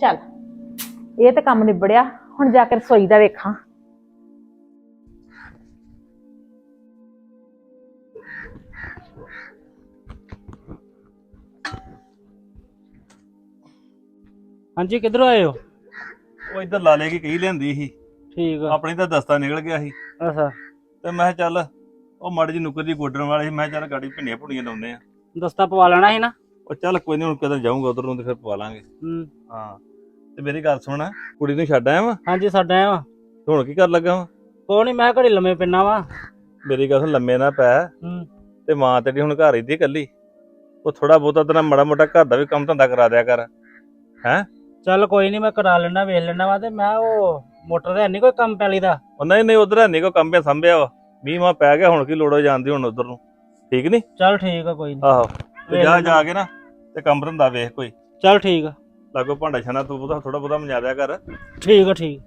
ਚੱਲ। ਇਹ ਤਾਂ ਕੰਮ ਨਿਬੜਿਆ। ਹੁਣ ਜਾ ਕੇ ਰਸੋਈ ਦਾ ਵੇਖਾਂ। ਹਾਂਜੀ ਕਿੱਧਰੋਂ ਆਏ ਹੋ? ਉਹ ਇੱਧਰ ਲਾ ਲੈ ਕੇ ਕਹੀ ਲਿਆਂਦੀ ਸੀ। ਠੀਕ ਆ। ਆਪਣੀ ਤਾਂ ਦਸਤਾ ਨਿਕਲ ਗਿਆ ਸੀ। ਅੱਛਾ। ਤੇ ਮੈਂ ਕਿਹਾ ਚੱਲ ਉਹ ਮਾੜੀ ਜੀ ਨੁਕਰ ਦੀ ਗੋਡਣ ਵਾਲੇ ਸੀ। ਮੈਂ ਕਿਹਾ ਚੱਲ ਗਾੜੀ ਭਿੰਡੀਆਂ ਭੁੰਡੀਆਂ ਲਾਉਂਦੇ ਆ। ਦਸਤਾ ਪਵਾ ਲੈਣਾ ਸੀ ਨਾ? ਉਹ ਚੱਲ ਕੋਈ ਨਹੀਂ ਹੁਣ ਕਦੋਂ ਜਾਊਂਗਾ ਉਧਰ ਨੂੰ ਤੇ ਫਿਰ ਪਵਾ ਲਾਂਗੇ। ਹੂੰ। ਹਾਂ। ਤੇ ਮੇਰੀ ਗੱਲ ਸੁਣ ਕੁੜੀ ਨੂੰ ਛੱਡ ਆਇਆ ਵਾ? ਹਾਂਜੀ ਸਾਡਾ ਆ ਹੁਣ ਕੀ ਕਰ ਲੱਗਾ ਵਾ? ਕੋਈ ਨਹੀਂ ਮੈਂ ਘੜੀ ਲੰਮੇ ਪਿੰਨਾ ਵਾ। ਮੇਰੀ ਗੱਲ ਸੁਣ ਲੰਮੇ ਨਾ ਪੈ। ਹੂੰ। ਤੇ ਮਾਂ ਤੇਰੀ ਹੁਣ ਘਰ ਹੀ ਦੀ ਇਕੱਲੀ। ਉਹ ਥੋੜਾ ਬਹੁਤਾ ਤੇਰਾ ਮਾੜਾ ਮੋਟਾ ਘਰ ਦਾ ਵੀ ਕੰਮ ਧੰਦਾ ਕਰਾ ਦਿਆ ਕਰ। ਚੱਲ ਕੋਈ ਨਹੀਂ ਮੈਂ ਕਰਾ ਲੈਣਾ ਵੇਖ ਲੈਣਾ ਵਾ ਤੇ ਮੈਂ ਉਹ ਮੋਟਰ ਦਾ ਨਹੀਂ ਕੋਈ ਕੰਮ ਪੈਲੀ ਦਾ। ਉਹ ਨਹੀਂ ਨਹੀਂ ਉਧਰ ਨਹੀਂ ਕੋ ਕੰਮ ਪਿਆ ਸੰਭਿਆ ਵਾ। ਮੀਂਹ ਮਾ ਪੈ ਗਿਆ ਹੁਣ ਕੀ ਲੋੜੋ ਜਾਂਦੀ ਹੁਣ ਉਧਰ ਨੂੰ? ਠੀਕ ਨਹੀਂ ਚੱਲ ਠੀਕ ਆ ਕੋਈ ਨਹੀਂ ਆਹੋ। ਤੇ ਜਾ ਜਾ ਕੇ ਨਾ ਤੇ ਕੰਮ ਧੰਦਾ ਵੇਖ ਕੋਈ। ਚੱਲ ਠੀਕ ਆ। ਲਾਗੋ ਭਾਂਡਾ ਛਾਣਾ ਤੂੰ ਉਹਦਾ ਥੋੜਾ ਬਹੁਤਾ ਮਜਾ ਦਿਆ ਕਰ। ਠੀਕ ਆ ਠੀਕ।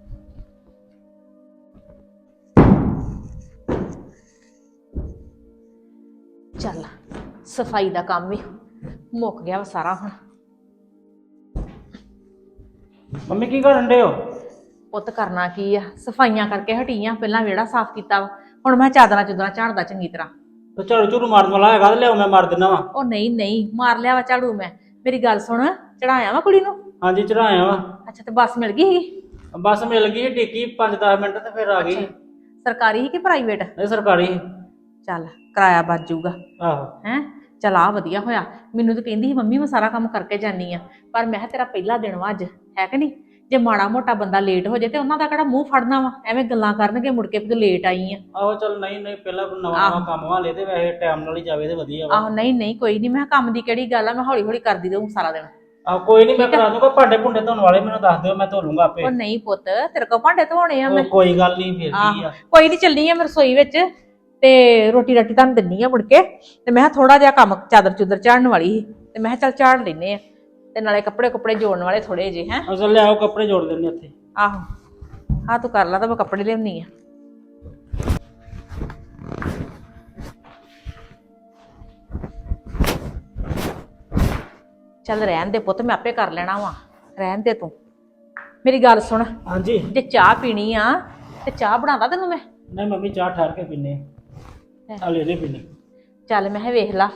ਚੱਲ ਸਫ਼ਾਈ ਦਾ ਕੰਮ ਵੀ ਮੁੱਕ ਗਿਆ ਵਾ ਸਾਰਾ ਹੁਣ। ਮੰਮੀ ਕੀ ਕਰਨ ਦੇ ਹੋ? ਪੁੱਤ ਕਰਨਾ ਕੀ ਆ? ਸਫਾਈਆਂ ਕਰਕੇ ਹਟੀ ਆ ਪਹਿਲਾਂ ਵਿਹੜਾ ਸਾਫ਼ ਕੀਤਾ ਵਾ। ਹੁਣ ਮੈਂ ਚਾਦਰਾਂ ਚੁਦਰਾਂ ਝਾੜਦਾ ਚੰਗੀ ਤਰ੍ਹਾਂ। ਤੇ ਝਾੜੂ ਝੂੜੂ ਮਾਰਨ ਵਾਲਾ ਹੈਗਾ ਤੇ ਲਿਆਓ ਮੈਂ ਮਾਰ ਦਿੰਦਾ ਵਾ। ਉਹ ਨਹੀਂ ਨਹੀਂ ਮਾਰ ਲਿਆ ਵਾ ਝਾੜੂ ਮੈਂ। ਮੇਰੀ ਗੱਲ ਸੁਣ ਚੜਾਇਆ ਵਾ ਕੁੜੀ ਨੂੰ? ਹਾਂਜੀ ਚੜਾਇਆ ਵਾ। ਅੱਛਾ ਤੇ ਬੱਸ ਮਿਲ ਗਈ ਸੀ ਬਸ ਮਿਲ ਗਈ ਟਿੱਕੀ 5-10 ਮਿੰਟ ਤੇ ਫਿਰ ਆ ਗਈ ਸਰਕਾਰੀ ਸੀ ਕਿ ਪ੍ਰਾਈਵੇਟ? ਨਹੀਂ ਸਰਕਾਰੀ ਚੱਲ ਕਿਰਾਇਆ ਬਚ ਜਾਊਗਾ। ਆਹੋ। ਹੈ? ਚਲ ਆ ਵਧੀਆ ਹੋਇਆ। ਮੈਨੂੰ ਤਾਂ ਕਹਿੰਦੀ ਸੀ ਮੰਮੀ ਮੈਂ ਸਾਰਾ ਕੰਮ ਕਰਕੇ ਜਾਨੀ ਆ ਪਰ ਮੈਂ ਕਿਹਾ ਤੇਰਾ ਪਹਿਲਾ ਦਿਨ ਵਾ ਅੱਜ ਹੈ ਕਿ ਨਹੀਂ? ਜੇ ਮਾੜਾ ਮੋਟਾ ਬੰਦਾ ਲੇਟ ਹੋ ਜਾਏ ਤੇ ਉਹਨਾਂ ਦਾ ਕਿਹੜਾ ਮੂੰਹ ਫੜਨਾ ਵਾ? ਐਵੇਂ ਗੱਲਾਂ ਕਰਨਗੇ ਮੁੜ ਕੇ ਵੀ ਲੇਟ ਆਈ ਆ। ਆਹੋ ਚੱਲ ਨਹੀਂ ਨਹੀਂ ਪਹਿਲਾਂ ਨਵਾਂ ਨਵਾਂ। ਕੰਮ ਵਾਲੇ ਤੇ ਵੈਸੇ ਟਾਈਮ ਨਾਲ ਹੀ ਜਾਵੇ ਤੇ ਵਧੀਆ ਵਾ। ਆਹੋ ਨਹੀਂ ਨਹੀਂ ਕੋਈ ਨਹੀਂ। ਮੈਂ ਕਿਹਾ ਕੰਮ ਦੀ ਕਿਹੜੀ ਗੱਲ ਆ? ਮੈਂ ਹੌਲੀ ਹੌਲੀ ਕਰਦੀ ਰਹੂੰ ਸਾਰਾ ਦਿਨ। ਆਹ ਕੋਈ ਨਹੀਂ ਮੈਂ ਕਰਾ ਦੂੰਗਾ ਭਾਂਡੇ ਭੁੰਡੇ ਧੋਣ ਵਾਲੇ ਮੈਨੂੰ ਦੱਸ ਦਿਓ ਮੈਂ ਧੋ ਲੂੰਗਾ ਆਪੇ। ਉਹ ਨਹੀਂ ਪੁੱਤ ਤੇਰੇ ਕੋਲ ਭਾਂਡੇ ਧੋਣੇ ਆ ਮੈਂ ਉਹ ਕੋਈ ਗੱਲ ਨਹੀਂ ਫਿਰ ਕੀ ਆ। ਕੋਈ ਨਹੀਂ ਚੱਲੀ ਆ ਮੈਂ ਰਸੋਈ ਵਿੱਚ ਤੇ ਰੋਟੀ ਰਾਟੀ ਤੁਹਾਨੂੰ ਦਿੰਨੀ ਆ ਮੁੜ ਕੇ। ਤੇ ਮੈਂ ਥੋੜਾ ਜਿਹਾ ਕੰਮ ਚਾਦਰ ਚੁਦਰ ਝਾੜਨ ਵਾਲੀ ਸੀ ਤੇ ਮੈਂ ਕਿਹਾ ਚੱਲ ਝਾੜ ਲੈਨੇ ਆ। ਤੇ ਨਾਲੇ ਕੱਪੜੇ ਕੁਪੜੇ ਜੋੜਨ ਵਾਲੇ ਥੋੜੇ ਜਿਹੇ ਹੈ? ਅਸਲ ਲਿਆਓ ਕੱਪੜੇ ਜੋੜ ਦਿੰਦੇ ਇੱਥੇ ਆਹੋ। ਆ ਤੂੰ ਕਰ ਲਾ ਤਾਂ ਮੈਂ ਕੱਪੜੇ ਲਿਆਉਣੀ ਆ। ਚੱਲ ਰਹਿਣ ਦੇ ਪੁੱਤ ਮੈਂ ਆਪੇ ਕਰ ਲੈਣਾ ਵਾ। ਰਹਿਣ ਦੇ ਤੂੰ। ਮੇਰੀ ਗੱਲ ਸੁਣ। ਹਾਂਜੀ। ਜੇ ਚਾਹ ਪੀਣੀ ਆ ਤੇ ਚਾਹ ਬਣਾਦਾ ਤੈਨੂੰ ਮੈਂ? ਨਹੀਂ ਮੰਮੀ ਚਾਹ ਠਹਿਰ ਕੇ ਪੀਨੇ ਆ। ਲੈ। ਲੈ ਪੀਨੇ ਚੱਲ ਮੈਂ ਕਿਹਾ ਵੇਖ ਲਾ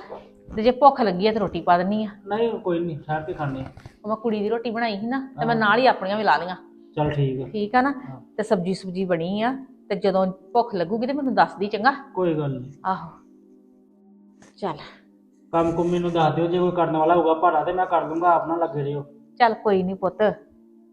ਤੇ ਜੇ ਭੁੱਖ ਲੱਗੀ ਆ ਤੇ ਰੋਟੀ ਪਾ ਦਿੰਨੀ ਆ। ਨਹੀਂ ਕੋਈ ਨਹੀਂ ਠਹਿਰ ਕੇ ਖਾਣੇ ਉਹ ਮੈਂ ਕੁੜੀ ਦੀ ਰੋਟੀ ਬਣਾਈ ਸੀ ਨਾ ਤੇ ਮੈਂ ਨਾਲ ਹੀ ਆਪਣੀਆਂ ਵੀ ਲਾ ਲਈਆਂ। ਚੱਲ ਠੀਕ ਆ। ਠੀਕ ਆ ਨਾ? ਹਾਂ। ਤੇ ਸਬਜੀ ਸੁਬਜੀ ਬਣੀ ਆ ਤੇ ਜਦੋਂ ਭੁੱਖ ਲੱਗੂਗੀ ਤੇ ਮੈਨੂੰ ਦੱਸ ਦੀ ਚੰਗਾ। ਕੋਈ ਗੱਲ ਨਹੀਂ। ਆਹੋ। ਚੱਲ। ਕੰਮ ਕੁੰਮ ਮੈਨੂੰ ਦੱਸ ਦਿਓ ਜੇ ਕੋਈ ਕਰਨ ਵਾਲਾ ਹੋਊਗਾ ਭਾੜਾ ਤੇ ਮੈਂ ਕਰ ਦੂੰਗਾ ਆਪ ਨਾਲ ਲੱਗੇ ਰਹੋ। ਚੱਲ ਕੋਈ ਨਹੀਂ ਪੁੱਤ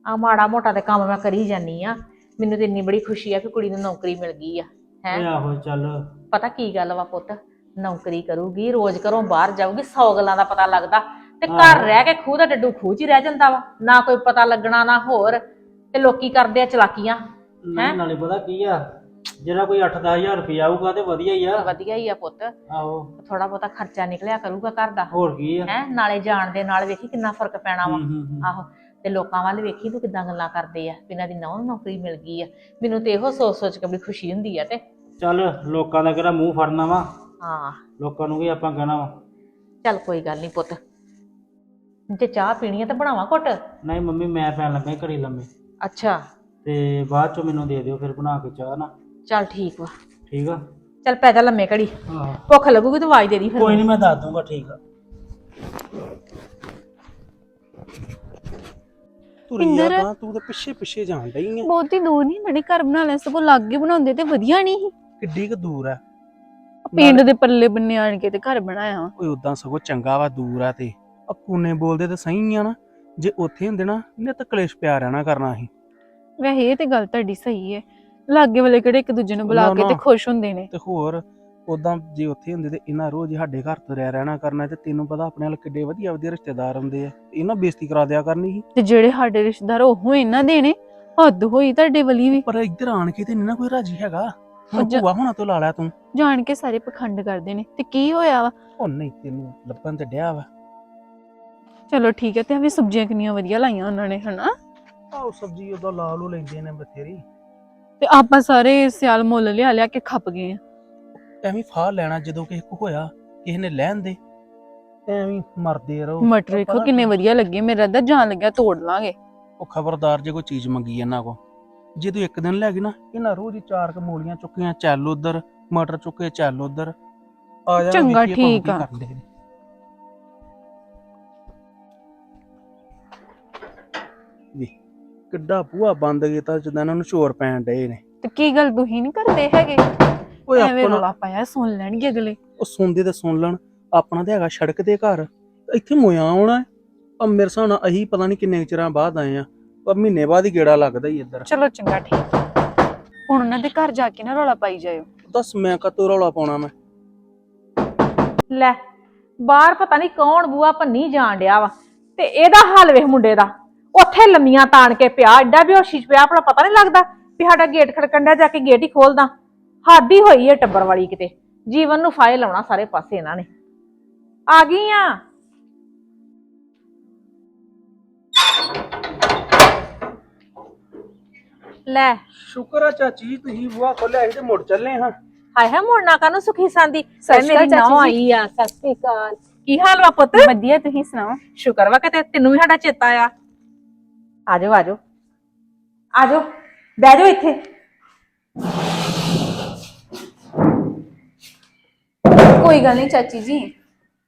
ਆ ਮਾੜਾ ਮੋਟਾ ਤੇ ਕੰਮ ਮੈਂ ਕਰੀ ਜਾਨੀ ਆ। ਮੈਨੂੰ ਤੇ ਇੰਨੀ ਬੜੀ ਖੁਸ਼ੀ ਆ ਕਿ ਕੁੜੀ ਨੂੰ ਨੌਕਰੀ ਮਿਲ ਗਈ ਆ ਹੈ? ਆਹੋ ਚੱਲ। ਪਤਾ ਕੀ ਗੱਲ ਵਾ ਪੁੱਤ ਨੌਕਰੀ ਕਰੂਗੀ ਰੋਜ਼ ਘਰੋਂ ਬਾਹਰ ਜਾਊਗੀ 100 ਗੱਲਾਂ ਦਾ ਪਤਾ ਲੱਗਦਾ। ਤੇ ਘਰ ਆਹੋ। ਰਹਿ ਕੇ ਖੂਹ ਦਾ ਡੱਡੂ ਖੂਹ 'ਚ ਹੀ ਰਹਿ ਜਾਂਦਾ ਵਾ ਨਾ ਕੋਈ ਪਤਾ ਲੱਗਣਾ ਨਾ ਹੋਰ ਤੇ ਲੋਕੀ ਕਰਦੇ ਆ ਚਲਾਕੀਆਂ ਨਹੀਂ ਨਾਲੇ ਪਤਾ ਕੀ ਆ ਜਿਹੜਾ ਕੋਈ 8-10000 ਰੁਪਏ ਆਊਗਾ ਤੇ ਵਧੀਆ ਹੀ ਆ। ਵਧੀਆ ਹੀ ਆ ਪੁੱਤ। ਆਹੋ। ਥੋੜਾ ਬਹੁਤਾ ਖਰਚਾ ਨਿਕਲਿਆ ਕਰੂਗਾ ਘਰ ਦਾ। ਹੋਰ ਕੀ ਆ। ਹੈ ਨਾਲੇ ਜਾਣ ਦੇ ਨਾਲ ਵੇਖੀ ਕਿੰਨਾ ਫ਼ਰਕ ਪੈਣਾ ਵਾ। ਹੂੰ, ਹੂੰ, ਹੂੰ। ਆਹੋ ਤੇ ਲੋਕਾਂ ਵੱਲ ਵੇਖੀ ਤੂੰ ਕਿਦਾਂ ਗੱਲਾਂ ਕਰਦੇ ਆ ਬਿਨਾਂ ਦੀ ਨੌਂ ਨੌਕਰੀ ਮਿਲ ਗਈ ਆ। ਮੈਨੂੰ ਤੇ ਇਹੋ ਸੋਚ ਸੋਚ ਕੇ ਬੜੀ ਖੁਸ਼ੀ ਹੁੰਦੀ ਆ ਤੇ। ਚੱਲ ਲੋਕਾਂ ਦਾ ਕਿਹੜਾ ਮੂੰਹ ਫੜਨਾ ਵਾ। ਹਾਂ। ਲੋਕਾਂ ਨੂੰ ਕੀ ਆਪਾਂ ਕਹਿਣਾ ਵਾ। ਚੱਲ ਕੋਈ ਗੱਲ ਨਹੀਂ ਪੁੱਤ। ਜੇ ਚਾਹ ਪੀਣੀ ਆ ਤਾਂ ਬਣਾਵਾਂ ਘੁੱਟ? ਨਹੀਂ ਮੰਮੀ ਮੈਂ ਪੈਣ ਲੱਗਾ ਘੜੀ ਲੰਮੇ। ਅੱਛਾ। ਤੇ ਬਾਅਦ ਚ ਮੈਨੂੰ ਦੇ ਦਿਓ ਫਿਰ ਬਣਾ ਕੇ ਚਾਹ ਨਾ। ਚੱਲ ਠੀਕ ਵਾ। ਠੀਕ ਆ? ਚੱਲ ਪੈ ਜਾ ਲੰਮੇ ਘੜੀ। ਹਾਂ। ਭੁੱਖ ਲੱਗੂਗੀ ਤਾਂ ਆਵਾਜ਼ ਦੇ ਦੀ ਫਿਰ। ਕੋਈ ਨਹੀਂ ਮੈਂ ਦੱਸ ਦੂੰਗਾ ਠੀਕ ਆ। ਤੁਰੀ। ਆ ਤਾਂ ਤੂੰ ਤਾਂ ਪਿੱਛੇ ਪਿੱਛੇ ਜਾਣ ਡਈ ਆ। ਬਹੁਤੀ ਦੂਰ ਨਹੀਂ ਬੜੇ ਘਰ ਬਣਾ ਲਿਆ ਸਗੋਂ ਲਾਗੇ ਬਣਾਉਂਦੇ ਤੇ ਵਧੀਆ ਨਹੀਂ ਸੀ। ਕਿੱਡੀ ਕੁ ਦੂਰ ਆ। ਪਿੰਡ ਦੇ ਪੱਲੇ ਬੰਨੇ ਆਣ ਕੇ ਤੇ ਘਰ ਬਣਾਇਆ ਵਾ। ਓਏ ਉਦਾਂ ਸਗੋਂ ਚੰਗਾ ਵਾ ਦੂਰ ਆ ਤੇ। ਆ ਕੂਨੇ ਬੋਲਦੇ ਤੇ ਸਹੀ ਆ ਨਾ। ਜੇ ਉੱਥੇ ਹੁੰਦੇ ਨਾ ਨਿਤ ਕਲੇਸ਼ ਪਿਆ ਰਹਿਣਾ ਕਰਨਾ ਸੀ। ਵੈਸੇ ਇਹ ਤੇ ਗੱਲ ਤੁਹਾਡੀ ਸਹੀ ਹੈ। ਲਾਗੇ ਵਾਲੇ ਕਿਹੜੇ ਇੱਕ ਦੂਜੇ ਨੂੰ ਬੁਲਾ ਨਾ, ਕੇ ਤੇ ਨਾ। ਖੁਸ਼ ਹੁੰਦੇ ਨੇ। ਤੇ ਹੋਰ ਉਦਾਂ ਜੇ ਉੱਥੇ ਹੁੰਦੇ ਤੇ ਇਹਨਾਂ ਰੋਜ਼ ਸਾਡੇ ਘਰ ਤੋਂ ਰਹਿ ਰਹਿਣਾ ਕਰਨਾ ਤੇ ਤੈਨੂੰ ਪਤਾ ਆਪਣੇ ਨਾਲ ਕਿੱਡੇ ਵਧੀਆ ਵਧੀਆ ਰਿਸ਼ਤੇਦਾਰ ਹੁੰਦੇ ਆ। ਇਹਨਾਂ ਬੇਇੱਜ਼ਤੀ ਕਰਾ ਦਿਆ ਕਰਨੀ ਸੀ। ਤੇ ਜਿਹੜੇ ਸਾਡੇ ਰਿਸ਼ਤੇਦਾਰ ਉਹ ਇਹਨਾਂ ਦੇ ਨੇ ਹੱਦ ਹੋਈ ਤੁਹਾਡੇ ਵਲੀ ਵੀ। ਪਰ ਇੱਧਰ ਆਣ ਕੇ ਤੇ ਨੀ ਨਾ ਕੋਈ ਰਾਜੀ ਹੈਗਾ। ਹੁਣ ਭੂਆ ਹੁਣਾਂ ਤੋਂ ਲਾ ਲਿਆ ਤੂੰ। ਜਾਣ ਕੇ ਸਾਰੇ ਪਖੰਡ ਕਰਦੇ ਨੇ। ਤੇ ਕੀ ਹੋਇਆ ਵਾ? ਉਹ ਨਹੀਂ ਤੈਨੂੰ ਲੱਭਣ ਤੇ ਡਿਆ ਵਾ। ਚਲੋ ਠੀਕ ਹੈ ਤੇ ਐਵੇਂ ਸਬਜ਼ੀਆਂ ਕਿੰਨੀਆਂ ਵਧੀਆ ਲਾਈਆਂ ਉਹਨਾਂ ਨੇ ਹਨਾ? ਆਹ ਸਬਜ਼ੀ ਉਦਾਂ ਲਾ ਲੂ ਲੈਂਦੇ ਨੇ ਬਥੇਰੀ। ਤੇ ਆਪਾਂ ਸਾਰੇ ਸਿਆਲ ਮੁੱਲ ਲਿਆ ਲਿਆ ਕੇ ਖੱਪ ਗਏ ਆ। ਐਵੇਂ ਫਾਹ ਲੈਣਾ ਜਦੋਂ ਕਿਸੇ ਕੋ ਹੋਇਆ ਕਿਸੇ ਨੇ ਲੈਣ ਦੇ। ਐਵੇਂ ਮਰਦੇ ਰਹੋ। ਮਟਰ ਵੇਖੋ ਕਿੰਨੇ ਵਧੀਆ ਲੱਗੇ ਮੇਰਾ ਅੱਧਾ ਜਾਣ ਲੱਗਿਆ ਤੋੜ ਲਾਂਗੇ। ਉਹ ਖਬਰਦਾਰ ਜੇ ਕੋਈ ਚੀਜ਼ ਮੰਗੀ ਇਹਨਾਂ ਕੋ। ਜੇ ਤੂੰ ਇੱਕ ਦਿਨ ਲੈ ਗਈ ਨਾ ਇਹਨਾਂ ਰੋਜ਼ ਹੀ ਚਾਰ ਕ ਮੂਲੀਆਂ ਚੁੱਕੀਆਂ ਚੱਲ ਉਧਰ ਮਟਰ ਚੁੱਕੇ ਚੱਲ ਉਧਰ। ਆ ਜਾ ਚੰਗਾ, ਠੀਕ ਆ। ਕਰਦੇ ਨੇ। ਕਿੱਡਾ ਬੂਹਾ ਬੰਦ ਕੀਤਾ ਜਦੋਂ ਇਹਨਾਂ ਨੂੰ ਸ਼ੋਰ ਪੈਣ ਡਏ ਨੇ। ਤੇ ਕੀ ਗੱਲ ਤੁਸੀਂ ਨਹੀਂ ਕਰਦੇ ਹੈਗੇ? ਓਏ ਐਵੇਂ ਆਪਣਾ ਰੌਲਾ ਪਾਇਆ ਸੁਣ ਲੈਣਗੇ ਅਗਲੇ। ਉਹ ਸੁਣਦੇ ਤੇ ਸੁਣ ਲੈਣ ਆਪਣਾ ਤੇ ਹੈਗਾ ਸੜਕ ਦੇ ਘਰ। ਇੱਥੇ ਮੋਇਆ ਆਉਣਾ ਆ ਮੇਰੇ ਹਿਸਾਬ ਨਾਲ ਅਹੀਂ ਪਤਾ ਨਹੀਂ ਕਿੰਨੇ ਕੁ ਚਿਰਾਂ ਬਾਅਦ ਆਏ ਆ ਪਰ ਮਹੀਨੇ ਬਾਅਦ ਹੀ ਗੇੜਾ ਲੱਗਦਾ ਹੀ ਇੱਧਰ। ਚਲੋ ਚੰਗਾ ਠੀਕ ਹੁਣ ਉਹਨਾਂ ਦੇ ਘਰ ਜਾ ਕੇ ਨਾ ਰੌਲਾ ਪਾਈ ਜਾਇਓ। ਦੱਸ ਮੈਂ ਕਤੋਂ ਰੌਲਾ ਪਾਉਣਾ ਮੈਂ? ਲੈ ਬਾਹਰ ਪਤਾ ਨਹੀਂ ਕੌਣ ਬੂਆ ਭੰਨੀ ਜਾਣ ਡਿਆ ਵਾ। ਤੇ ਇਹਦਾ ਹਾਲ ਵੇਖ ਮੁੰਡੇ ਦਾ। ਉੱਥੇ ਲੰਮੀਆਂ ਤਾਣ ਕੇ ਪਿਆ ਐਡਾ ਬੇਹੋਸ਼ੀ ਚ ਪਿਆ ਭਲਾ ਪਤਾ ਨਹੀਂ ਲੱਗਦਾ ਵੀ ਸਾਡਾ ਗੇਟ ਖੜਕਣ ਡਿਆ ਜਾ ਕੇ ਗੇਟ ਹੀ ਖੋਲਦਾ। ਹੱਦ ਹੀ ਹੋਈ ਏ ਟੱਬਰ ਵਾਲੀ ਕਿਤੇ। ਜੀਵਨ ਨੂੰ ਫਾਇਲ ਲਾਉਣਾ ਸਾਰੇ ਪਾਸੇ ਇਹਨਾਂ ਨੇ। ਆ ਗਈ ਆ। ਲੈ। ਸ਼ੁਕਰ ਆ ਚਾਚੀ ਤੁਸੀਂ ਬੂਹਾ ਖੋਲਿਆ ਸੀ ਤੇ ਮੁੜ ਚੱਲੇ ਹਾਂ। ਹਾਏ ਹਾਏ ਮੁੜਨਾ ਕਾਨੂੰ ਸੁਖੀ ਸੰਦੀ। ਸਤਿ ਸ਼੍ਰੀ ਮੇਰੀ ਅਕਾਲ ਨੌ ਚਾਚੀ ਜੀ। ਆਈ ਆ ਸਤਿ ਸ੍ਰੀ ਅਕਾਲ। ਕੀ ਹਾਲ ਵਾ ਪੁੱਤ? ਵਧੀਆ ਤੁਸੀਂ ਸੁਣਾਓ? ਸ਼ੁਕਰ ਵਾ ਕਿਤੇ ਤੈਨੂੰ ਵੀ ਸਾਡਾ ਚੇਤਾ ਆ ਆਜੋ ਆਜੋ। ਆਜੋ ਬਹਿ ਜਾਓ ਇੱਥੇ। ਕੋਈ ਗੱਲ ਨਹੀਂ ਚਾਚੀ ਜੀ।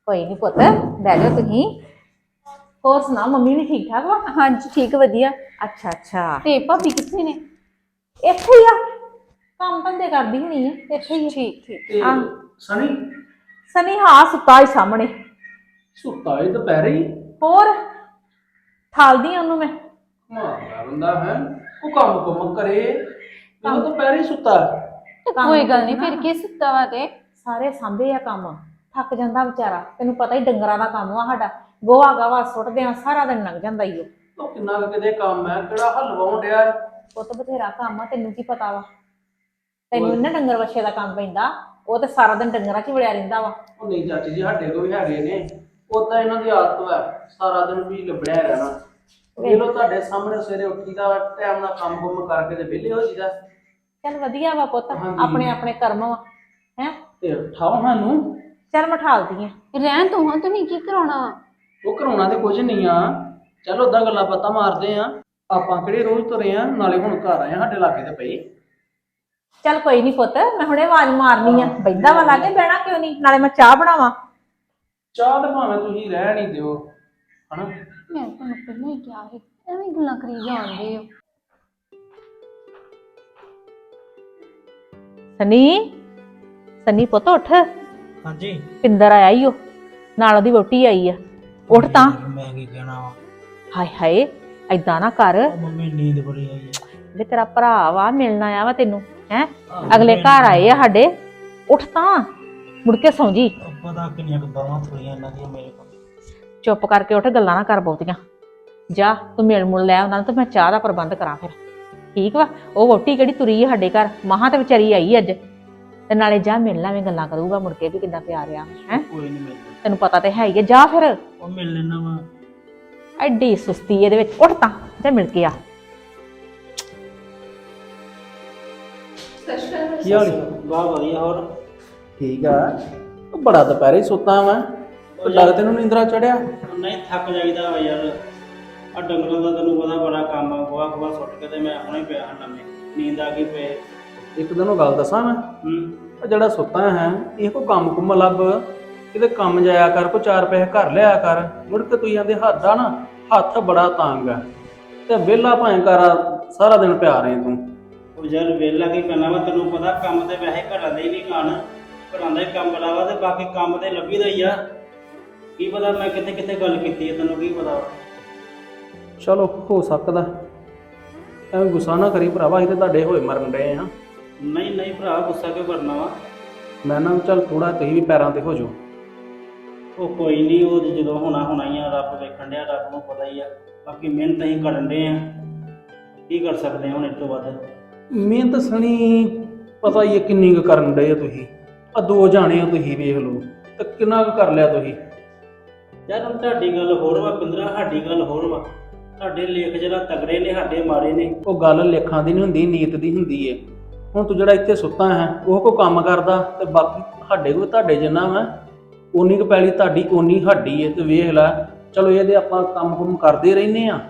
ਕੋਈ ਨਹੀਂ ਪੁੱਤ ਬਹਿ ਜਾਓ ਤੁਸੀਂ। ਹੋਰ ਸੁਣਾ ਮੰਮੀ ਵੀ ਠੀਕ ਠਾਕ ਵਾ? ਹਾਂਜੀ ਠੀਕ ਵਧੀਆ। ਅੱਛਾ ਅੱਛਾ। ਤੇ ਭਾਬੀ ਕਿੱਥੇ ਨੇ? ਇੱਥੇ ਹੀ ਆ। ਕੰਮ ਧੰਦੇ ਕਰਦੀ ਹੋਣੀ ਆ ਇੱਥੇ ਹੀ ਆ। ਠੀਕ ਠੀਕ। ਤੇ ਹਾਂ। ਸਣੀ ਸਨੀ ਹਾਂ ਸੁੱਤਾ ਹੀ ਸਾਹਮਣੇ। ਸੁੱਤਾ ਇਹ ਦੁਪਹਿਰੇ ਹੀ? ਹੋਰ? ਠਾਲਦੀ ਆ ਉਹਨੂੰ ਮੈਂ। ਮਾਰਦਾ ਬੰਦਾ ਹੈ। ਉਹ ਕੰਮ ਕੁਮ ਕਰੇ। ਉਹ ਦੁਪਹਿਰੇ ਹੀ। ਸੁੱਤਾ ਕੋਈ ਗੱਲ ਨਹੀਂ ਫਿਰ ਕੀ ਸੁੱਤਾ ਵਾ ਤੇ? ਸਾਰੇ ਸਾਂਭੇ ਆ ਕੰਮ। ਥੱਕ ਜਾਂਦਾ ਵਿਚਾਰਾ। ਤੈਨੂੰ ਪਤਾ ਹੀ ਡੰਗਰਾਂ ਦਾ ਕੰਮ ਆ ਸਾਡਾ। ਗੋਹਾ ਗਾਵਾ ਸੁੱਟਦੇ ਆ ਸਾਰਾ ਦਿਨ ਲੰਘ ਜਾਂਦਾ ਈ ਉਹ। ਉਹ ਕਿੰਨਾ ਕੁ ਕਿਤੇ ਕੰਮ ਹੈ ਕਿਹੜਾ ਹਲਵਾਉਣ ਡਿਆ ਹੈ? ਪੁੱਤ ਬਥੇਰਾ ਕੰਮ ਆ ਤੈਨੂੰ ਕੀ ਪਤਾ ਵਾ। ਤੈਨੂੰ ਇਹਨਾਂ ਡੰਗਰ ਵੱਛੇ ਦਾ ਕੰਮ ਪੈਂਦਾ। ਉਹ ਤੇ ਸਾਰਾ ਦਿਨ ਡੰਗਰਾਂ 'ਚ ਹੀ ਵੜਿਆ ਰਹਿੰਦਾ ਵਾ। ਉਹ ਨਹੀਂ ਚਾਚੀ ਜੀ ਸਾਡੇ ਕੋਲ ਵੀ ਹੈਗੇ ਨੇ। ਉਹ ਤਾਂ ਇਹਨਾਂ ਦੀ ਆਦਤ ਹੈ ਸਾਰਾ ਦਿਨ ਵੀ ਲੱਭੜਿਆ ਰਹਿਣਾ। ਵੇਖ ਲਓ ਤੁਹਾਡੇ ਸਾਹਮਣੇ ਸਵੇਰੇ ਉੱਠੀਦਾ ਟਾਈਮ ਨਾਲ ਕੰਮ ਕੁਮ ਕਰਕੇ ਤੇ ਵਿਹਲੇ ਹੋ ਜੀਦਾ ਚੱਲ ਵਧੀਆ ਵਾ ਪੁੱਤ ਹਾਂਜੀ। ਆਪਣੇ ਆਪਣੇ ਕਰਮ ਵਾ ਹੈ? ਤੇ ਠਾਓ ਸਾਨੂੰ। ਚੱਲ ਮੈਂ ਠਾਲਦੀ ਆ। ਰਹਿਣ ਤੂੰ ਹਾਂ ਤੁਸੀਂ ਕੀ ਕਰਾਉਣਾ ਉਹ ਕਰਾਉਣਾ ਤੇ ਕੁਝ ਨਹੀਂ ਆ। ਚਲ ਉਦਾਂ ਗੱਲਾਂ ਪਤਾ ਮਾਰਦੇ ਆ। ਆਪਾਂ ਕਿਹੜੇ ਰੋਜ਼ ਤੁਰੇ ਆ ਨਾਲੇ ਹੁਣ ਘਰ ਆਏ ਆ ਸਾਡੇ ਲਾਗੇ ਤੇ ਪਈ ਚੱਲ ਕੋਈ ਨਹੀਂ ਪੁੱਤ ਮੈਂ ਹੁਣੇ ਆਵਾਜ਼ ਮਾਰਨੀ ਆ। ਬੈਠਾ ਵਾ ਲਾਗੇ ਬਹਿਣਾ ਕਿਉਂ ਨਹੀਂ? ਨਾਲੇ ਮੈਂ ਚਾਹ ਬਣਾਵਾਂ। ਚਾਹ ਤੇ ਭਾਵੇਂ ਤੁਸੀਂ ਰਹਿ ਨਹੀਂ ਦਿਓ ਹਨਾ? ਮੈਂ ਤੁਹਾਨੂੰ ਪਹਿਲਾਂ ਹੀ ਕਿਹਾ ਸੀ ਐਵੇਂ ਗੱਲਾਂ ਕਰੀ ਜਾਂਦੇ ਹੋ ਸਨੀ ਸਨੀ ਪੁੱਤ ਉੱਠ। ਹਾਂਜੀ। ਪਿੰਦਰ ਆਇਆ ਈ ਉਹ ਨਾਲ ਉਹਦੀ ਵੋਟੀ ਆਈ ਆ। ਉੱਠ ਤਾਂ। ਮੈਂ ਕੀ ਕਹਿਣਾ ਵਾ? ਹਾਏ ਹਾਏ ਐਦਾਂ ਨਾ ਕਰ। ਉਹ ਮੰਮੀ ਨੀਂਦ ਬੜੀ ਆਈ ਹੈ ਜੇ ਤੇਰਾ ਭਰਾ ਵਾ ਮਿਲਣ ਆਇਆ ਵਾ ਤੈਨੂੰ ਹੈ? ਅਗਲੇ ਘਰ ਆਏ ਆ ਸਾਡੇ ਉੱਠ ਤਾਂ। ਮੁੜ ਕੇ ਸੌਂ ਜੀ। ਪਤਾ ਕਿੰਨੀਆਂ ਕੁ ਬਾਹਾਂ ਥੋੜੀਆਂ ਇਹਨਾਂ ਦੀਆਂ ਮੇਰੇ ਕੋਲ। ਚੁੱਪ ਕਰਕੇ ਉੱਠ ਗੱਲਾਂ ਨਾ ਕਰ ਬਹੁਤੀਆਂ। ਜਾ ਤੂੰ ਮਿਲ ਮੁਲ ਲੈ ਉਹਨਾਂ ਨੂੰ ਤੇ ਮੈਂ ਚਾਹ ਦਾ ਪ੍ਰਬੰਧ ਕਰਾਂ ਫਿਰ। ਠੀਕ ਵਾ? ਉਹ ਵੋਟੀ ਕਿਹੜੀ ਤੁਰੀ ਆ ਸਾਡੇ ਘਰ? ਮਹਾਂ ਤੇ ਵਿਚਾਰੀ ਆਈ ਅੱਜ। ਤੇ ਨਾਲੇ ਜਾ ਮਿਲ ਲਾਵੇਂ ਗੱਲਾਂ ਕਰੂਗਾ ਮੁੜ ਕੇ ਵੀ ਕਿੰਨਾ ਪਿਆਰ ਆ ਹੈ? ਕੋਈ ਨਹੀਂ ਮਿਲਦਾ ਤੈਨੂੰ ਪਤਾ ਤੇ ਹੈ ਹੀ ਆ। ਜਾ ਫਿਰ। ਉਹ ਮਿਲ ਲੈਣਾ ਵਾ। ਐਡੀ ਸੁਸਤੀ ਇਹਦੇ ਵਿੱਚ। ਉੱਠ ਤਾਂ ਤੇ ਮਿਲ ਕੇ ਆ। ਕੀ ਹਾਲ ਵਾਹ ਵਧੀਆ। ਹੋਰ? ਠੀਕ ਆ। ਉਹ ਬੜਾ ਦੁਪਹਿਰੇ ਹੀ ਸੁੱਤਾ ਵਾ। ਲੱਗਦੇ ਨੂੰ ਨਿੰਦਰਾ ਚੜਿਆ? ਨਹੀਂ ਥੱਕ ਜਾਈਦਾ ਵਾ ਯਾਰ। ਆ ਡੰਗਰਾਂ ਦਾ ਤੈਨੂੰ ਪਤਾ ਬੜਾ ਕੰਮ ਆ ਗੋਹਾ ਗੋਹਾ ਸੁੱਟ ਕੇ ਤੇ ਮੈਂ ਹੁਣੇ ਪਿਆ ਹਾਂ ਲੰਮੇ ਨੀਂਦ ਆ ਗਈ ਪਏ। ਇੱਕ ਦਿਨ ਉਹ ਗੱਲ ਦੱਸਾਂ ਮੈਂ? ਹੂੰ। ਉਹ ਜਿਹੜਾ ਸੁੱਤਾ ਹੈ ਇਹ ਕੋ ਕੰਮ ਕੁਮ ਲੱਭ। ਕਿਤੇ ਕੰਮ ਜਾਇਆ ਕਰ ਕੋ ਚਾਰ ਪੈਸੇ ਘਰ ਲਿਆ ਕਰ। ਮੁੜ ਕੇ ਤੂੰ ਜਾਂਦੇ ਹੱਥ ਆ ਨਾ ਹੱਥ ਬੜਾ ਤੰਗ ਆ। ਤੇ ਵਿਹਲਾ ਭਾਵੇਂ ਕਰ ਸਾਰਾ ਦਿਨ ਪਿਆ ਰਹੇ ਤੂੰ। ਉਹ ਯਾਰ ਵੇਲਾ ਕੀ ਕਰਨਾ ਵਾ ਤੈਨੂੰ ਪਤਾ ਕੰਮ ਤੇ ਵੈਸੇ ਘਰਾਂ ਦੇ ਹੀ ਨਹੀਂ ਖਾਣ ਘਰਾਂ ਦਾ ਹੀ ਕੰਮ ਬੜਾ ਵਾ ਤੇ ਬਾਕੀ ਕੰਮ ਤੇ ਲੱਭੀ ਦਾ ਹੀ ਆ। ਕੀ ਪਤਾ ਮੈਂ ਕਿੱਥੇ ਕਿੱਥੇ ਗੱਲ ਕੀਤੀ ਹੈ ਤੈਨੂੰ ਕੀ ਪਤਾ? ਚਲੋ ਹੋ ਸਕਦਾ। ਐਵੇਂ ਗੁੱਸਾ ਨਾ ਕਰੀ ਭਰਾਵਾ ਅਸੀਂ ਤੇ ਤੁਹਾਡੇ ਹੋਏ ਮਰਨ ਡਏ ਆ ਨਹੀਂ ਨਹੀਂ ਭਰਾ ਗੁੱਸਾ ਕਿਉਂ ਕਰਨਾ ਵਾ? ਮੈਂ ਨਾ ਚੱਲ ਥੋੜਾ ਤੁਸੀਂ ਵੀ ਪੈਰਾਂ ਤੇ ਹੋ ਜਾਓ। ਉਹ ਕੋਈ ਨਹੀਂ ਉਹ ਜਦੋਂ ਹੋਣਾ ਹੋਣਾ ਹੀ ਆ ਰੱਬ ਵੇਖਣ ਡਿਆ ਰੱਬ ਨੂੰ ਪਤਾ ਹੀ ਆ। ਬਾਕੀ ਮਿਹਨਤ ਅਸੀਂ ਕਰਨ ਦੇ ਆ ਕੀ ਕਰ ਸਕਦੇ ਹੁਣ ਇਸ ਤੋਂ ਵੱਧ? ਮਿਹਨਤ ਸਣੀ ਪਤਾ ਹੀ ਹੈ ਕਿੰਨੀ ਕੁ ਕਰਨ ਡਏ ਆ ਤੁਸੀਂ। ਆ ਦੋ ਜਾਣੇ ਆ ਤੁਸੀਂ ਵੇਖ ਲਓ ਤੇ ਕਿੰਨਾ ਕੁ ਕਰ ਲਿਆ ਤੁਸੀਂ? ਯਾਰ ਹੁਣ ਤੁਹਾਡੀ ਗੱਲ ਹੋਰ ਵਾ, ਪਿੰਦਰਾ, ਸਾਡੀ ਗੱਲ ਹੋਰ ਵਾ। ਤੁਹਾਡੇ ਲੇਖ ਜਿਹੜਾ ਤਗੜੇ ਨੇ, ਸਾਡੇ ਮਾੜੇ ਨੇ। ਉਹ ਗੱਲ ਲੇਖਾਂ ਦੀ ਨਹੀਂ ਹੁੰਦੀ, ਨੀਤ ਦੀ ਹੁੰਦੀ ਏ। ਹੁਣ ਤੂੰ ਜਿਹੜਾ ਇੱਥੇ ਸੁੱਤਾ ਹੈ, ਉਹ ਕੋ ਕੰਮ ਕਰਦਾ ਤੇ ਬਾਕੀ ਸਾਡੇ ਕੋਲ ਤੁਹਾਡੇ ਜਿੰਨਾ ਵਾ ਉਨੀ ਕੁ ਪੈਲੀ ਤੁਹਾਡੀ ਉਨੀ ਸਾਡੀ ਏ, ਤੇ ਵੇਖ ਲੈ। ਚਲੋ ਇਹਦੇ ਆਪਾਂ ਕੰਮ ਕੁਮ ਕਰਦੇ ਰਹਿੰਦੇ ਆ।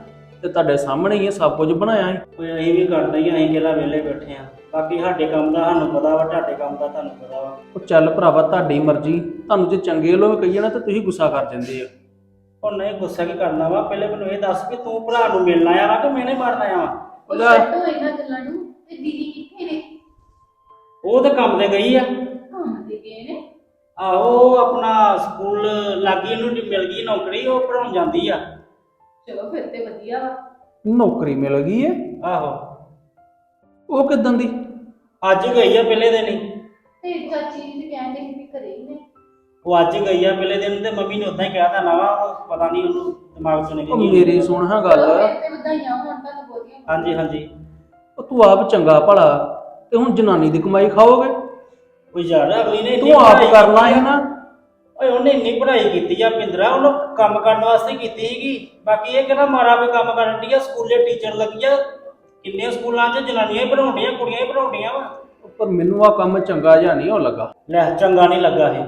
ਤੇ ਤੁਹਾਡੇ ਸਾਹਮਣੇ ਹੀ ਇਹ ਸਭ ਕੁਝ ਬਣਾਇਆ ਸੀ। ਕੋਈ ਅਸੀਂ ਵੀ ਕਰਦੇ ਹੀ ਆ, ਅਸੀਂ ਕਿਹੜਾ ਵਿਹਲੇ ਬੈਠੇ ਆ। ਬਾਕੀ ਸਾਡੇ ਕੰਮ ਦਾ ਸਾਨੂੰ ਪਤਾ ਵਾ ਤੁਹਾਡੇ ਕੰਮ ਦਾ ਤੁਹਾਨੂੰ ਪਤਾ ਵਾ। ਉਹ ਚੱਲ ਭਰਾਵਾ ਤੁਹਾਡੀ ਮਰਜ਼ੀ। ਤੁਹਾਨੂੰ ਜੇ ਚੰਗੇ ਲੋਕ ਕਹੀਏ ਨਾ ਤੇ ਤੁਸੀਂ ਗੁੱਸਾ ਕਰ ਜਾਂਦੇ ਆ। ਹੁਣ ਨਹੀਂ ਗੁੱਸਾ ਕੀ ਕਰਨਾ ਵਾ? ਪਹਿਲੇ ਮੈਨੂੰ ਇਹ ਦੱਸ ਕਿ ਤੂੰ ਭਰਾ ਨੂੰ ਮਿਲਣ ਆਇਆ ਵਾ ਕਿ ਮੈਨੇ ਮਾਰਨ ਆਇਆ ਵਾ? ਉਹ ਲੈ। ਇਹਨਾਂ ਗੱਲਾਂ ਨੂੰ ਤੇ ਦੀਦੀ ਕਿੱਥੇ ਨੇ? ਉਹ ਤਾਂ ਕੰਮ ਤੇ ਗਈ ਆ। ਕੰਮ ਤੇ ਗਏ ਨੇ? ਆਹੋ ਉਹ ਆਪਣਾ ਸਕੂਲ ਲਾਗੀ ਇਹਨੂੰ ਮਿਲ ਗਈ ਨੌਕਰੀ ਉਹ ਪੜਾਉਣ ਜਾਂਦੀ ਆ। ਚਲੋ ਫਿਰ ਤੇ ਵਧੀਆ ਵਾ। ਨੌਕਰੀ ਮਿਲ ਗਈ ਏ। ਆਹੋ। ਉਹ ਕਿਦਾਂ ਦੀ? ਅੱਜ ਗਈ ਆ ਪਹਿਲੇ ਦਿਨ ਹੀ। ਤੇ ਚਾਚੀ ਜੀ ਤੇ ਕਹਿੰਦੇ ਸੀ ਵੀ ਘਰੇ ਹੀ ਨੇ। ਉਹ ਅੱਜ ਗਈ ਆ ਪਹਿਲੇ ਦਿਨ ਤੇ ਮੰਮੀ ਨੇ ਉਦਾਂ ਹੀ ਕਿਹਾ ਤਾਂ ਨਾ ਵਾ ਉਹ ਪਤਾ ਨਹੀਂ ਉਹਨੂੰ ਦਿਮਾਗ ਚੋਂ ਉਹ ਨਿਕਲ ਗਈ ਮੇਰੀ ਸੁਣ ਹਾਂ ਗੱਲ। ਚਲੋ ਫਿਰ ਤੇ ਵਧਾਈਆਂ ਹੋਣ ਤੁਹਾਨੂੰ ਬਹੁਤੀਆਂ। ਹਾਂਜੀ ਹਾਂਜੀ। ਉਹ ਤੂੰ ਆਪ ਚੰਗਾ ਭਲਾ ਤੇ ਹੁਣ ਜਨਾਨੀ ਦੀ ਕਮਾਈ ਖਾਓਗੇ। ਉਹ ਯਾਰ ਅਗਲੀ ਨੇ ਇੰਨੀ ਤੂੰ ਆਪ ਪੜ੍ਹਾਈ ਕਰਨਾ ਹੈ। ਨਾ। ਓਏ ਉਹਨੇ ਇੰਨੀ ਪੜ੍ਹਾਈ ਕੀਤੀ ਆ ਪਿੰਦਰਾ ਉਹਨੂੰ ਕੰਮ ਕਰਨ ਵਾਸਤੇ ਕੀਤੀ ਸੀਗੀ। ਬਾਕੀ ਇਹ ਕਿਹੜਾ ਮਾਰਾ ਕੋਈ ਕੰਮ ਕਰਨ ਦੀ ਆ ਸਕੂਲੇ ਟੀਚਰ ਲੱਗੀ ਆ। ਕਿੰਨੇ ਸਕੂਲਾਂ 'ਚ ਜਨਾਨੀਆਂ ਹੀ ਪੜਾਉਂਦੀਆਂ ਕੁੜੀਆਂ ਹੀ ਪੜਾਉਂਦੀਆਂ ਵਾ। ਪਰ ਮੈਨੂੰ ਆ ਕੰਮ ਚੰਗਾ ਜਿਹਾ ਨਹੀਂ ਉਹ ਲੱਗਾ। ਲੈ ਚੰਗਾ ਨਹੀਂ ਲੱਗਾ ਇਹ।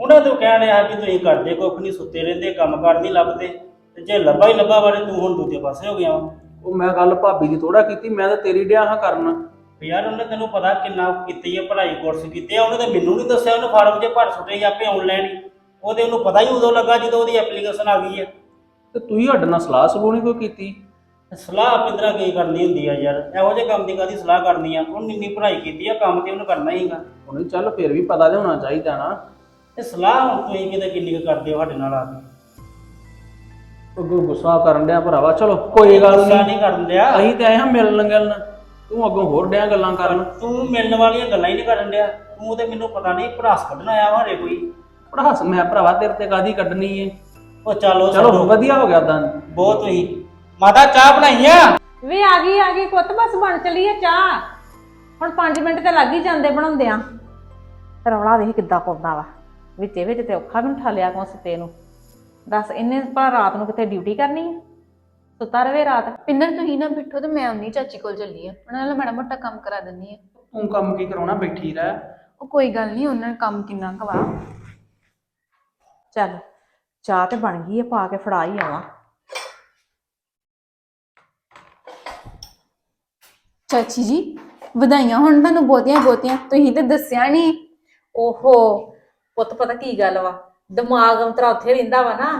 ਉਹਨਾਂ ਤੋਂ ਕਹਿਣ ਰਿਹਾ ਵੀ ਤੁਸੀਂ ਕਰਦੇ ਕੁੱਖ ਨਹੀਂ ਸੁੱਤੇ ਰਹਿੰਦੇ ਕੰਮ ਕਰ ਨਹੀਂ ਲੱਭਦੇ। ਤੇ ਜੇ ਲੱਭਾ ਹੀ ਲੱਭਾ ਬਾਰੇ ਤੂੰ ਹੁਣ ਦੂਜੇ ਪਾਸੇ ਹੋ ਗਿਆ ਵਾ। ਉਹ ਮੈਂ ਗੱਲ ਭਾਬੀ ਦੀ ਥੋੜਾ ਕੀਤੀ ਮੈਂ ਤਾਂ ਤੇਰੀ ਡਿਆ ਹਾਂ ਕਰਨ। ਵੀ ਯਾਰ ਉਹਨੇ ਤੈਨੂੰ ਪਤਾ ਕਿੰਨਾ ਕੀਤੀ ਹੈ ਪੜ੍ਹਾਈ ਕੋਰਸ ਕੀਤੇ ਆ ਉਹਨੇ ਤਾਂ ਮੈਨੂੰ ਨਹੀਂ ਦੱਸਿਆ ਉਹਨੂੰ ਫਾਰਮ 'ਚ ਭਰ ਸੁੱਟੇ ਸੀ ਆਪੇ ਆਨਲਾਈਨ ਹੀ ਉਹ ਤੇ ਉਹਨੂੰ ਪਤਾ ਹੀ ਉਦੋਂ ਲੱਗਾ ਜਦੋਂ ਉਹਦੀ ਐਪਲੀਕੇਸ਼ਨ ਆ ਗਈ ਹੈ ਤੇ ਤੁਸੀਂ ਸਾਡੇ ਨਾਲ ਸਲਾਹ ਸਲੂਹ ਨਹੀਂ ਕੋਈ ਕੀਤੀ? ਸਲਾਹ ਪਿੰਦਰਾ ਕੀ ਕਰਨੀ ਹੁੰਦੀ ਆ ਯਾਰ? ਇਹੋ ਜਿਹੇ ਕੰਮ ਦੀ ਕਾਦੀ ਸਲਾਹ ਕਰਨੀ ਆ? ਉਹਨੇ ਇੰਨੀ ਪੜ੍ਹਾਈ ਕੀਤੀ ਆ ਕੰਮ ਤੇ ਉਹਨੂੰ ਕਰਨਾ ਹੀਗਾ ਉਹਨੇ ਚੱਲ ਫਿਰ ਵੀ ਪਤਾ ਤੇ ਹੋਣਾ ਚਾਹੀਦਾ ਨਾ। ਤੇ ਸਲਾਹ ਹੁਣ ਤੁਸੀਂ ਕਿਤੇ ਕਿੰਨੀ ਕੁ ਕਰਦੇ ਹੋ ਸਾਡੇ ਨਾਲ ਆ ਕੇ? ਅੱਗੋਂ ਗੁੱਸਾ ਕਰਨ ਡਿਆ ਭਰਾਵਾ ਚਲੋ ਕੋਈ ਗੱਲ ਗੁੱਸਾ ਨਹੀਂ। ਨਹੀਂ ਕਰਨ ਦਿਆ ਅਸੀਂ ਤੇ ਆਏ ਹਾਂ ਮਿਲਣ ਗਿਲਣ। ਤੂੰ ਅੱਗੋਂ ਹੋਰ ਡਿਆ ਗੱਲਾਂ ਕਰਨ। ਤੂੰ ਮਿਲਣ ਵਾਲੀਆਂ ਗੱਲਾਂ ਹੀ ਨਹੀਂ ਕਰਨ ਡਿਆ। ਤੂੰ ਤੇ ਮੈਨੂੰ ਪਤਾ ਨਹੀਂ ਭਰਾਸ ਕੱਢਣ ਆਇਆ ਹਰੇ ਕੋਈ। ਪੜਾਸ ਮੈਂ ਭਰਾਵਾ ਤੇਰੇ ਤੇ ਕਾਦੀ ਕੱਢਣੀ ਏ? ਉਹ ਚਲੋ ਚਲੋ ਵਧੀਆ ਹੋ ਗਿਆ ਤਾਂ ਬਹੁਤ ਤੁਸੀਂ ਮਾਤਾ ਚਾਹ ਬਣਾਈ ਆ? ਵੇ ਆ ਗਈ ਆ ਗਈ। ਪੁੱਤ ਬਸ ਬਣ ਚਲੀ ਆ ਚਾਹ। ਹੁਣ 5 ਮਿੰਟ ਤੇ ਲੱਗ ਹੀ ਜਾਂਦੇ ਬਣਾਉਂਦੇ ਆ। ਰੌਲਾ ਵੇਖ ਕਿੱਦਾਂ ਪਾਉਂਦਾ ਵਾ। ਵਿੱਚੇ ਵਿੱਚ ਤੇ ਔਖਾ ਵੀ ਉਠਾ ਲਿਆ ਕੋ ਸੁੱਤੇ ਨੂੰ। ਦੱਸ ਇਹਨੇ ਭਾ ਰਾਤ ਨੂੰ ਕਿਤੇ ਡਿਊਟੀ ਕਰਨੀ ਆ? ਸੁੱਤਾ ਰਵੇ ਰਾਤ। ਪਿੰਦਰ ਤੁਸੀਂ ਨਾ ਬਿਠੋ ਤੇ ਮੈਂ ਆਉਣੀ ਚਾਚੀ ਕੋਲ ਚੱਲੀ ਆ। ਉਹਨਾਂ ਨਾਲ ਮਾੜਾ ਮੋਟਾ ਕੰਮ ਕਰਾ ਦਿੰਨੀ ਆ। ਤੂੰ ਕੰਮ ਕੀ ਕਰਾਉਣਾ? ਬੈਠੀ ਰਹਿ। ਉਹ ਕੋਈ ਗੱਲ ਨਹੀਂ ਉਹਨਾਂ ਨੇ ਕੰਮ ਕਿੰਨਾ ਕਵਾ ਚੱਲ ਚਾਹ ਤੇ ਬਣ ਗਈ ਆ ਪਾ ਕੇ ਫੜਾ ਹੀ ਆਵਾਂ। ਚਾਚੀ ਜੀ ਵਧਾਈਆਂ ਹੁਣ ਤੁਹਾਨੂੰ ਬਹੁਤੀਆਂ ਬਹੁਤੀਆਂ ਤੁਸੀਂ ਤੇ ਦੱਸਿਆ ਨਹੀਂ ਓਹੋ ਪੁੱਤ ਪਤਾ ਕੀ ਗੱਲ ਵਾ ਦਿਮਾਗ ਅੰਤਰਾ ਉੱਥੇ ਰਹਿੰਦਾ ਵਾ ਨਾ।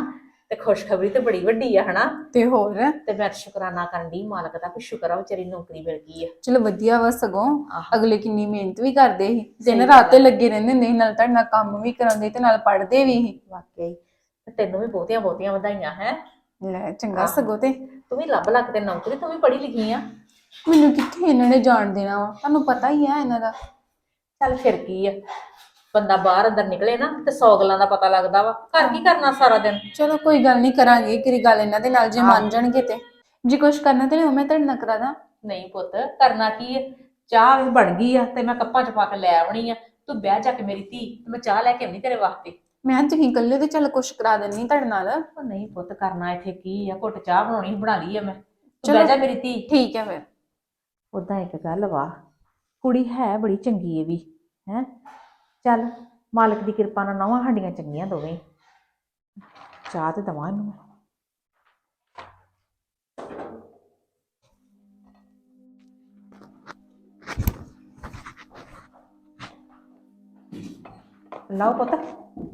ਤੇ ਖੁਸ਼ਖਬਰੀ ਤੇ ਬੜੀ ਵੱਡੀ ਆ ਹਨਾ? ਤੇ ਹੋਰ? ਤੇ ਮੈਂ ਸ਼ੁਕਰਾਨਾ ਕਰਨ ਦੀ ਮਾਲਕ ਦਾ ਵੀ ਸ਼ੁਕਰ ਆ ਵਿਚਾਰੀ ਨੌਕਰੀ ਮਿਲ ਗਈ ਆ। ਚਲੋ ਵਧੀਆ ਵਾ ਸਗੋਂ। ਆਹੋ। ਅਗਲੇ ਕਿੰਨੀ ਮਿਹਨਤ ਵੀ ਕਰਦੇ ਸੀ। ਦਿਨ ਰਾਤ ਤੇ ਲੱਗੇ ਰਹਿੰਦੇ ਹੁੰਦੇ ਸੀ ਨਾਲ ਤੁਹਾਡੇ ਨਾਲ ਕੰਮ ਵੀ ਕਰਾਉਂਦੇ ਤੇ ਨਾਲ ਪੜ੍ਹਦੇ ਵੀ ਸੀ। ਵਾਕਈ ਤੇ ਤੈਨੂੰ ਵੀ ਬਹੁਤੀਆਂ ਬਹੁਤੀਆਂ ਵਧਾਈਆਂ ਹੈ? ਲੈ ਚੰਗਾ। ਸਗੋਂ ਤੇ। ਤੂੰ ਵੀ ਲੱਭ ਲੱਗ ਤੇ ਨੌਕਰੀ ਤੂੰ ਵੀ ਪੜ੍ਹੀ ਲਿਖੀ ਆ। ਮੈਨੂੰ ਕਿੱਥੇ ਇਹਨਾਂ ਨੇ ਜਾਣ ਦੇਣਾ ਵਾ? ਤੁਹਾਨੂੰ ਪਤਾ ਹੀ ਆ ਇਹਨਾਂ ਦਾ। ਚੱਲ ਫਿਰ ਕੀ ਆ? ਬੰਦਾ ਬਾਹਰ ਅੰਦਰ ਨਿਕਲੇ ਨਾ ਤੇ 100 ਗੱਲਾਂ ਦਾ ਪਤਾ ਲੱਗਦਾ ਵਾ। ਘਰ ਕੀ ਕਰਨਾ ਸਾਰਾ ਦਿਨ? ਚਲੋ ਕੋਈ ਗੱਲ ਨਹੀਂ ਕਰਾਂਗੇ ਕਿਰੀ ਗੱਲ ਇਹਨਾਂ ਦੇ ਨਾਲ ਜੇ। ਮੰਨ ਜਾਣਗੇ ਤੇ। ਜੇ ਕੁਛ ਕਰਨਾ ਤੇ ਲਿਓ ਮੈਂ ਤੁਹਾਡੇ ਨਾਲ ਨਹੀਂ ਪੁੱਤ ਕਰਨਾ ਕੀ ਹੈ ਚਾਹ ਵੀ ਬਣ ਗਈ ਆ ਤੇ ਮੈਂ ਕੱਪਾਂ ਚ ਪਾ ਕੇ ਲੈ ਆਉਣੀ ਆ। ਤੂੰ ਬਹਿ ਜਾ ਕੇ ਮੇਰੀ ਧੀ ਤੇ ਮੈਂ ਚਾਹ ਲੈ ਕੇ ਆਉਣੀ ਤੇਰੇ ਵਾਸਤੇ। ਮੈਂ ਕਿਹਾ ਤੁਸੀਂ ਇਕੱਲੇ ਤੇ ਚੱਲ ਕੁਛ ਕਰਾ ਦਿੰਨੀ ਤੁਹਾਡੇ ਨਾਲ। ਉਹ ਨਹੀਂ ਪੁੱਤ ਕਰਨਾ ਇੱਥੇ ਕੀ ਆ? ਘੁੱਟ ਚਾਹ ਬਣਾਉਣੀ ਸੀ, ਬਣਾ ਲਈ ਆ ਮੈਂ। ਤੂੰ ਚਲੋ। ਬਹਿ ਜਾ ਮੇਰੀ ਧੀ। ਠੀਕ ਹੈ ਫਿਰ। ਉਦਾਂ ਇੱਕ ਗੱਲ ਵਾ ਕੁੜੀ ਹੈ ਬੜੀ ਚੰਗੀ ਏ ਵੀ ਹੈ? ਚੱਲ ਮਾਲਕ ਦੀ ਕਿਰਪਾ ਨਾਲ ਨਵਾਂ ਸਾਡੀਆਂ ਚੰਗੀਆਂ ਦੋਵੇਂ। ਚਾਹ ਤੇ ਦਵਾਂ ਇਹਨੂੰ ਮੈਂ। ਲਓ ਪੁੱਤ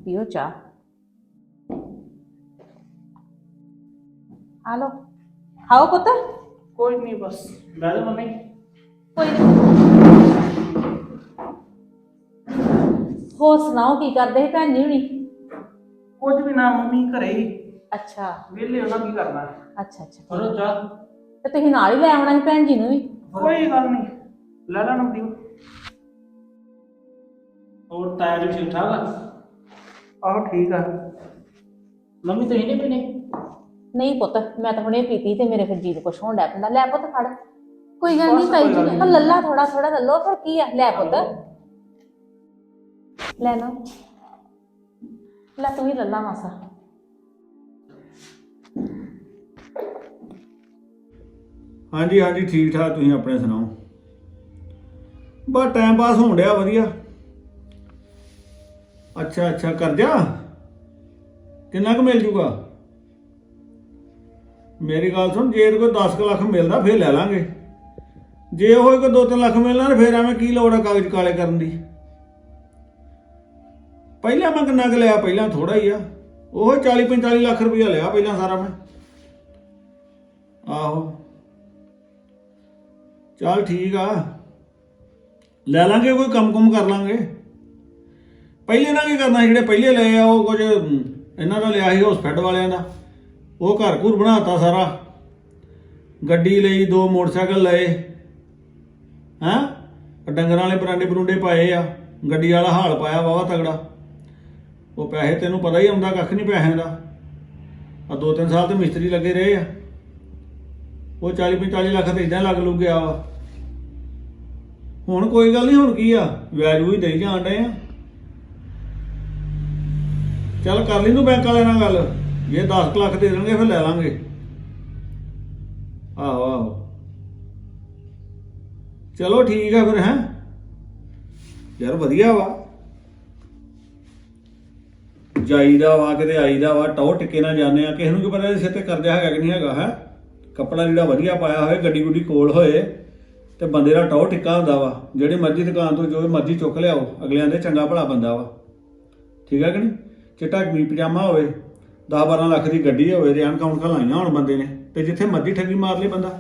ਪੀਓ ਚਾਹ। ਆ ਲਓ। ਖਾਓ ਪੁੱਤ। ਕੋਈ ਨਹੀਂ ਬਸ। ਜਾ ਮੰਮੀ। ਕੋਈ ਨੀ। ਹੋਰ ਸੁਣਾਓ ਕੀ ਕਰਦੇ ਸੀ ਭੈਣ ਜੀ ਹੁਣੀ? ਕੁਝ ਵੀ ਨਾ ਮੰਮੀ ਘਰੇ ਹੀ। ਅੱਛਾ। ਵਿਹਲੇ ਉਹਨਾਂ ਕੀ ਕਰਨਾ? ਅੱਛਾ ਅੱਛਾ। ਕਰੋ ਚਾਹ? ਤੇ ਤੁਸੀਂ ਨਾਲ ਹੀ ਲੈ ਆਉਣਾ ਸੀ ਭੈਣ ਜੀ ਨੂੰ ਵੀ? ਕੋਈ ਗੱਲ ਨਹੀਂ। ਲੈ ਲੈ ਨੰਦੀ ਹੋਰ ਤਾਇਆ ਜੀ ਠੀਕ ਠਾਕ ਆ? ਆਹੋ ਠੀਕ ਆ। ਮੰਮੀ ਤੁਸੀਂ ਨਹੀਂ ਪੀਣੇ? ਨਹੀਂ ਪੁੱਤ ਮੈਂ ਤਾਂ ਹੁਣੇ ਪੀਤੀ ਤੇ ਮੇਰੇ ਫਿਰ ਜੀ ਨੂੰ ਕੁਛ ਹੋਣ ਡੈ ਪੈਂਦਾ। ਲੈ ਪੁੱਤ ਫੜ। ਕੋਈ ਗੱਲ ਨਹੀਂ ਤਾਈ ਜੀ ਲੱਲਾ ਥੋੜਾ ਥੋੜਾ ਲੱਲੋ ਫਿਰ ਕੀ ਆ? ਲੈ ਪੁੱਤ। ਲੈ ਲਓ ਲੈ ਤੂੰ ਹੀ ਲੱਲਾ ਮਾਸਾ। ਹਾਂਜੀ ਹਾਂਜੀ ਠੀਕ ਠਾਕ ਤੁਸੀਂ ਆਪਣੇ ਸੁਣਾਓ? ਬਸ ਟਾਈਮ ਪਾਸ ਹੋਣ ਡਿਆ ਵਧੀਆ। ਅੱਛਾ ਅੱਛਾ, ਕਰ ਜਾ। ਕਿੰਨਾ ਕੁ ਮਿਲ ਜੂਗਾ? ਮੇਰੀ ਗੱਲ ਸੁਣ, ਜੇ ਕੋਈ 10 ਕੁ ਲੱਖ ਮਿਲਦਾ, ਫੇਰ ਲੈ ਲਾਂਗੇ। ਜੇ ਉਹ ਕੋਈ 2-3 ਲੱਖ ਮਿਲਣਾ, ਫੇਰ ਐਵੇਂ ਕੀ ਲੋੜ ਆ ਕਾਗਜ਼ ਕਾਲੇ ਕਰਨ ਦੀ? ਪਹਿਲਾਂ ਮੈਂ ਕਿੰਨਾ ਕੁ ਲਿਆ, ਪਹਿਲਾਂ ਥੋੜਾ ਹੀ ਆ। ਉਹ 40-45 ਲੱਖ ਰੁਪਇਆ ਲਿਆ ਪਹਿਲਾਂ ਸਾਰਾ ਮੈਂ। ਆਹੋ। ਚੱਲ ਠੀਕ ਆ। ਲੈ ਲਾਂਗੇ, ਕੋਈ ਕੰਮ ਕੁਮ ਕਰ ਲਾਂਗੇ। ਪਹਿਲੇ ਨਾਲ ਕੀ ਕਰਨਾ ਜਿਹੜੇ ਪਹਿਲੇ ਲਏ ਆ, ਉਹ ਕੁਝ ਇਹਨਾਂ ਦਾ ਲਿਆ ਸੀ ਹਸਪੀਟਲ ਵਾਲਿਆਂ ਦਾ। ਉਹ ਘਰ ਘੁਰ ਬਣਾਤਾ ਸਾਰਾ। ਗੱਡੀ ਲਈ, ਦੋ ਮੋਟਰਸਾਈਕਲ ਲਏ। ਹੈਂ? ਡੰਗਰਾਂ ਵਾਲੇ ਬਰਾਂਡੇ ਬਰੂੰਡੇ ਪਾਏ ਆ। ਗੱਡੀ ਵਾਲਾ ਹਾਲ ਪਾਇਆ ਵਾਵਾ ਤਗੜਾ। ਉਹ ਪੈਸੇ ਤੈਨੂੰ ਪਤਾ ਹੀ ਆਉਂਦਾ ਕੱਖ ਨਹੀਂ ਪੈਸਿਆਂ ਦਾ। ਆ ਦੋ ਤਿੰਨ ਸਾਲ ਤੇ ਮਿਸਤਰੀ ਲੱਗੇ ਰਹੇ ਆ। ਉਹ 40 45 ਲੱਖ ਤੇ ਇਦਾਂ ਲੱਗ ਲੂ ਗਿਆ ਵਾ। ਹੁਣ ਕੋਈ ਗੱਲ ਨਹੀਂ ਹੁਣ ਕੀ ਆ? ਵਿਆਜ ਵੀ ਦੇਈ ਜਾਣ ਡਏ ਆ। ਚੱਲ ਕਰ ਲਈ ਨੂੰ ਬੈਂਕ ਵਾਲਿਆਂ ਨਾਲ ਗੱਲ। ਜੇ 10 ਕੁ ਲੱਖ ਦੇ ਦੇਣਗੇ, ਫਿਰ ਲੈ ਲਾਂਗੇ। ਆਹੋ ਆਹੋ। ਚਲੋ ਠੀਕ ਆ ਫਿਰ, ਹੈ? ਯਾਰ ਵਧੀਆ ਵਾ। ਜਾਈਦਾ ਵਾ, ਕਿਤੇ ਆਈਦਾ ਵਾ ਟੌ ਟਿੱਕੇ ਨਾਲ ਜਾਂਦੇ ਆ, ਕਿਸੇ ਨੂੰ ਕੀ ਪਤਾ ਇਹਦੇ ਸਿਰ ਤੇ ਕਰਜ਼ਾ ਹੈਗਾ ਕਿ ਨਹੀਂ ਹੈਗਾ, ਹੈ? ਕੱਪੜਾ ਜਿਹੜਾ ਵਧੀਆ ਪਾਇਆ ਹੋਵੇ ਗੱਡੀ ਗੁੱਡੀ ਕੋਲ ਹੋਏ, ਤੇ ਬੰਦੇ ਦਾ ਟੌ ਟਿੱਕਾ ਹੁੰਦਾ ਵਾ, ਜਿਹੜੇ ਮਰਜ਼ੀ ਦੁਕਾਨ ਤੋਂ ਜੋ ਮਰਜ਼ੀ ਚੁੱਕ ਲਿਆਓ, ਅਗਲਿਆਂ ਦੇ ਚੰਗਾ ਭਲਾ ਬੰਦਾ ਵਾ। ਠੀਕ ਹੈ ਕਿ ਨਹੀਂ? ਚਿੱਟਾ ਕਮੀਜ਼, ਪਜਾਮਾ ਹੋਵੇ 10 12 ਲੱਖ ਦੀ ਗੱਡੀ ਹੋਵੇ ਰਿਆਨ ਕਾਊਂਟ ਲਾਈਆਂ ਹੁਣ ਬੰਦੇ ਨੇ, ਤੇ ਜਿੱਥੇ ਮਰਜ਼ੀ ਠੱਗੀ ਮਾਰ ਲਈ ਬੰਦਾ।